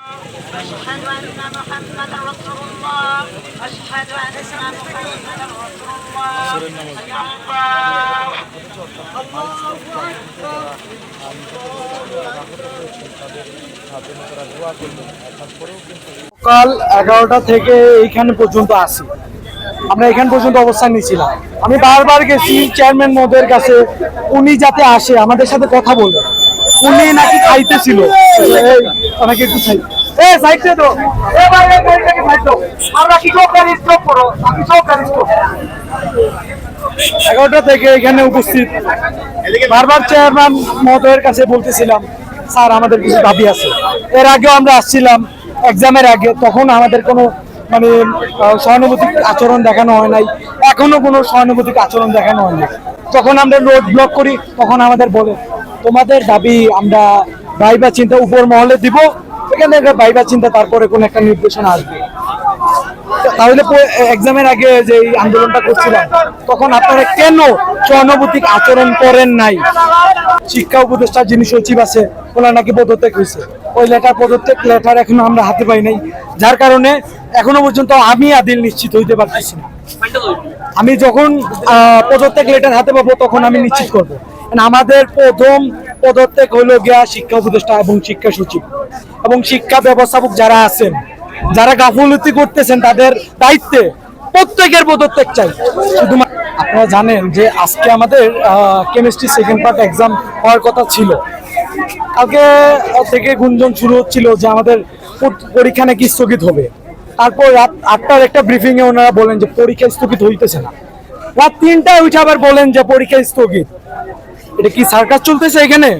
أشهد أن محمدا رسول الله. أشهد أن محمدا رسول الله. الله الله সকাল এগারোটা থেকে এইখানে পর্যন্ত আসি আমরা এখান পর্যন্ত অবস্থান নিয়েছিলাম। আমি বারবার গেছি চেয়ারম্যান মোদের কাছে। উনি যাতে আসে, আমাদের সাথে কথা বলবে উনি নাকি খাইতেছিল। ওনাকে একটু খাই এ সাইড তো এ সাইড আমরা স্টপ করো? স্টপ এগারোটা থেকে এখানে উপস্থিত। বারবার চেয়ারম্যান মহোদয়ের কাছে বলতেছিলাম, স্যার, আমাদের কিছু দাবি আছে। এর আগেও আমরা আসছিলাম এক্সামের আগে। তখন আমাদের কোনো মানে সহানুভূতিক আচরণ দেখানো হয় নাই। এখনও কোনো সহানুভূতিক আচরণ দেখানো হয় নাই। যখন আমরা রোড ব্লক করি, তখন আমাদের বলে, তোমাদের দাবি আমরা ভাইবা চিন্তা উপর মহলে দিব এখানে ভাইবা চিন্তা, তারপরে কোনো একটা নির্দেশনা আসবে। তাহলে এক্সামের আগে যে আন্দোলনটা করছিলাম, তখন আপনারা কেন সহানুভূতিক আচরণ করেন নাই? শিক্ষা উপদেষ্টা যিনি সচিব আছে, ওনার নাকি পদত্যাগ হয়েছে। ওই লেটার পদত্যাগ লেটার এখনও আমরা হাতে পাই নাই। যার কারণে এখনও পর্যন্ত আমি আদিল নিশ্চিত হইতে পারতেছি না। আমি যখন পদত্যাগ লেটার হাতে পাবো, তখন আমি নিশ্চিত করব। কারণ আমাদের প্রথম পদত্যাগ হইল গিয়া শিক্ষা উপদেষ্টা এবং শিক্ষা সচিব। এবং শিক্ষা ব্যবস্থাপক যারা আছেন, যারা গাফলতি করতেছেন, তাদের দায়িত্বে প্রত্যেকের পদত্যাগ চাই। শুধুমাত্র আপনারা জানেন যে আজকে আমাদের কেমিস্ট্রি সেকেন্ড পার্ট এক্সাম হওয়ার কথা ছিল। কালকে থেকে গুঞ্জন শুরু হচ্ছিল যে আমাদের পর- পরীক্ষা নাকি স্থগিত হবে। তারপর রাত আটটার একটা ব্রিফিংয়ে ওনারা বলেন যে পরীক্ষা স্থগিত হইতেছে না। রাত তিনটায় উঠে আবার বলেন যে পরীক্ষা স্থগিত। এটা কি সার্কাস চলতেছে এখানে?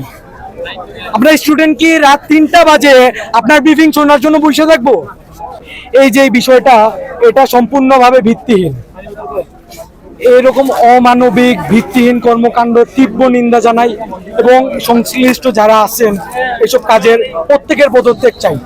আপনার স্টুডেন্ট কি রাত তিনটা বাজে আপনার ব্রিফিং শোনার জন্য বসে থাকব? এই যে বিষয়টা, এটা সম্পূর্ণভাবে ভিত্তিহীন। এরকম অমানবিক, ভিত্তিহীন কর্মকাণ্ড, তীব্র নিন্দা জানাই এবং সংশ্লিষ্ট যারা আছেন, এসব কাজের প্রত্যেকের পদত্যাগ চাই।